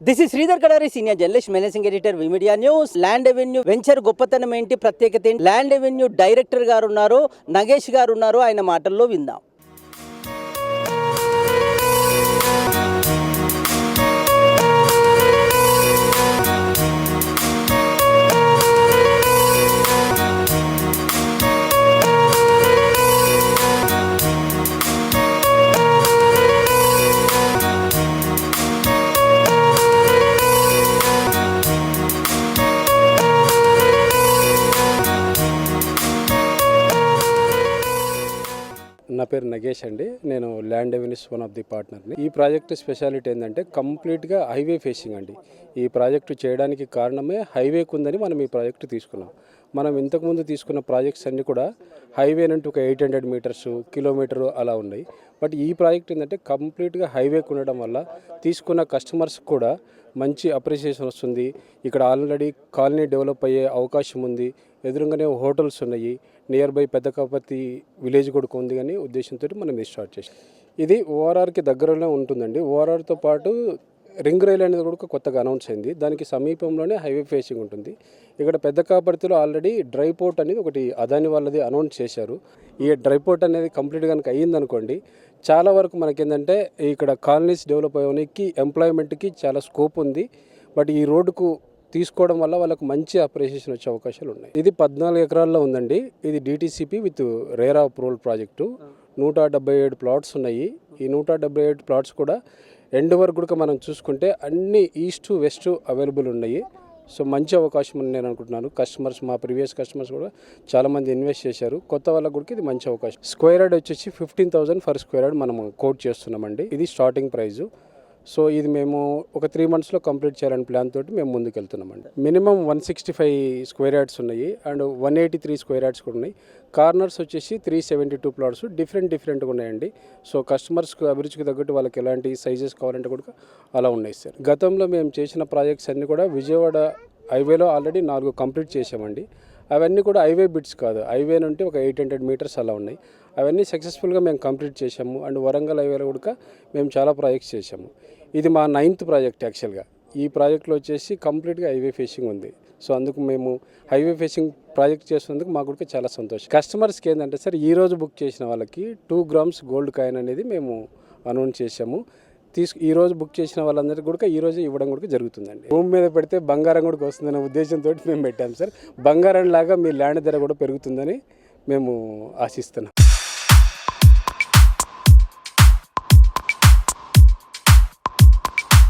This is Sridhar Kadari senior journalist managing editor V Media news land revenue venture గొప్పతనం ఏంటి ప్రత్యేకత ఏంటి land revenue director గారు ఉన్నారు నగేష్ గారు ఉన్నారు ఆయన మాటల్లో విందాం. నా పేరు నగేష్ అండి. నేను land avenues one of the పార్ట్నర్ని. ఈ ప్రాజెక్ట్ స్పెషాలిటీ ఏంటంటే కంప్లీట్గా హైవే ఫేసింగ్ అండి. ఈ ప్రాజెక్టు చేయడానికి కారణమే హైవేకు ఉందని మనం ఈ ప్రాజెక్టు తీసుకున్నాం. మనం ఇంతకుముందు తీసుకున్న ప్రాజెక్ట్స్ అన్నీ కూడా హైవే నుండి ఒక ఎయిట్ హండ్రెడ్ మీటర్స్ కిలోమీటర్ అలా ఉన్నాయి. బట్ ఈ ప్రాజెక్ట్ ఏంటంటే కంప్లీట్గా హైవేకు ఉండడం వల్ల తీసుకున్న కస్టమర్స్ కూడా మంచి అప్రిసియేషన్ వస్తుంది. ఇక్కడ ఆల్రెడీ కాలనీ డెవలప్ అయ్యే అవకాశం ఉంది. ఎదురుగానే హోటల్స్ ఉన్నాయి. నియర్ బై పెద్దకాపతి విలేజ్ కూడా ఉంది కానీ ఉద్దేశంతో మనం ఇది స్టార్ట్ చేసాం ఇది ఓఆర్ఆర్కి దగ్గరలో ఉంటుందండి. ఓఆర్ఆర్తో పాటు రింగ్ రైల్ అనేది కూడా కొత్తగా అనౌన్స్ అయింది. దానికి సమీపంలోనే హైవే ఫేసింగ్ ఉంటుంది. ఇక్కడ పెద్ద కాపర్తిలో ఆల్రెడీ డ్రై పోర్ట్ అనేది ఒకటి అదాని వాళ్ళది అనౌన్స్ చేశారు. ఈ డ్రై పోర్ట్ అనేది కంప్లీట్ కనుక అయ్యిందనుకోండి చాలా వరకు మనకేంటంటే ఇక్కడ కాలనీస్ డెవలప్ అయ్యడానికి ఎంప్లాయ్మెంట్కి చాలా స్కోప్ ఉంది. బట్ ఈ రోడ్డుకు తీసుకోవడం వల్ల వాళ్ళకు మంచి అప్రిసియేషన్ వచ్చే అవకాశాలు ఉన్నాయి. ఇది పద్నాలుగు ఎకరాల్లో ఉందండి. ఇది DTCP with RERA approval project నూట డెబ్బై ఏడు ప్లాట్స్ ఉన్నాయి. ఈ నూట డెబ్బై ఏడు ప్లాట్స్ కూడా ఎండ్ వరకు కూడా మనం చూసుకుంటే అన్ని ఈస్ట్ వెస్ట్ అవైలబుల్ ఉన్నాయి. సో మంచి అవకాశం అని నేను అనుకుంటున్నాను. కస్టమర్స్ మా ప్రీవియస్ కస్టమర్స్ కూడా చాలామంది ఇన్వెస్ట్ చేశారు. కొత్త వాళ్ళకు కూడా ఇది మంచి అవకాశం. స్క్వేర్ యార్డ్ వచ్చేసి fifteen thousand for square yard మనం కోట్ చేస్తున్నామండి. ఇది స్టార్టింగ్ ప్రైజు సో ఇది మేము ఒక త్రీ మంత్స్లో కంప్లీట్ చేయాలని ప్లాన్ తోటి మేము ముందుకు వెళ్తున్నామండి minimum one sixty five square yards ఉన్నాయి and one eighty three square yards కూడా ఉన్నాయి. కార్నర్స్ వచ్చేసి three seventy two plots different డిఫరెంట్గా ఉన్నాయండి. సో కస్టమర్స్కి అభిరుచికి తగ్గట్టు వాళ్ళకి ఎలాంటి సైజెస్ కావాలంటే కూడా అలా ఉన్నాయి సార్. గతంలో మేము చేసిన ప్రాజెక్ట్స్ అన్నీ కూడా విజయవాడ హైవేలో ఆల్రెడీ నాలుగు కంప్లీట్ చేసామండి అవన్నీ కూడా హైవే బిట్స్ కాదు. హైవే నుండి ఒక ఎయిట్ హండ్రెడ్ మీటర్స్ అలా ఉన్నాయి. అవన్నీ సక్సెస్ఫుల్గా మేము కంప్లీట్ చేసాము అండ్ వరంగల్ హైవేలో కూడా మేము చాలా ప్రాజెక్ట్స్ చేసాము ఇది మా నైన్త్ ప్రాజెక్ట్ యాక్చువల్గా. ఈ ప్రాజెక్ట్లో వచ్చేసి కంప్లీట్గా హైవే ఫేసింగ్ ఉంది. సో అందుకు మేము హైవే ఫేసింగ్ ప్రాజెక్ట్ చేసినందుకు మాకు కూడా చాలా సంతోషం. కస్టమర్స్కి ఏంటంటే సార్ ఈరోజు బుక్ చేసిన వాళ్ళకి టూ గ్రామ్స్ గోల్డ్ కాయిన్ అనేది మేము అనౌన్స్ చేసాము తీసుకు ఈ రోజు బుక్ చేసిన వాళ్ళందరికీ కూడా ఈ రోజు ఇవ్వడం కూడా జరుగుతుందండి. భూమి మీద పెడితే బంగారం కూడా వస్తుందనే ఉద్దేశంతో మేము పెట్టాము సార్. బంగారం లాగా మీ ల్యాండ్ ధర కూడా పెరుగుతుందని మేము ఆశిస్తున్నాం.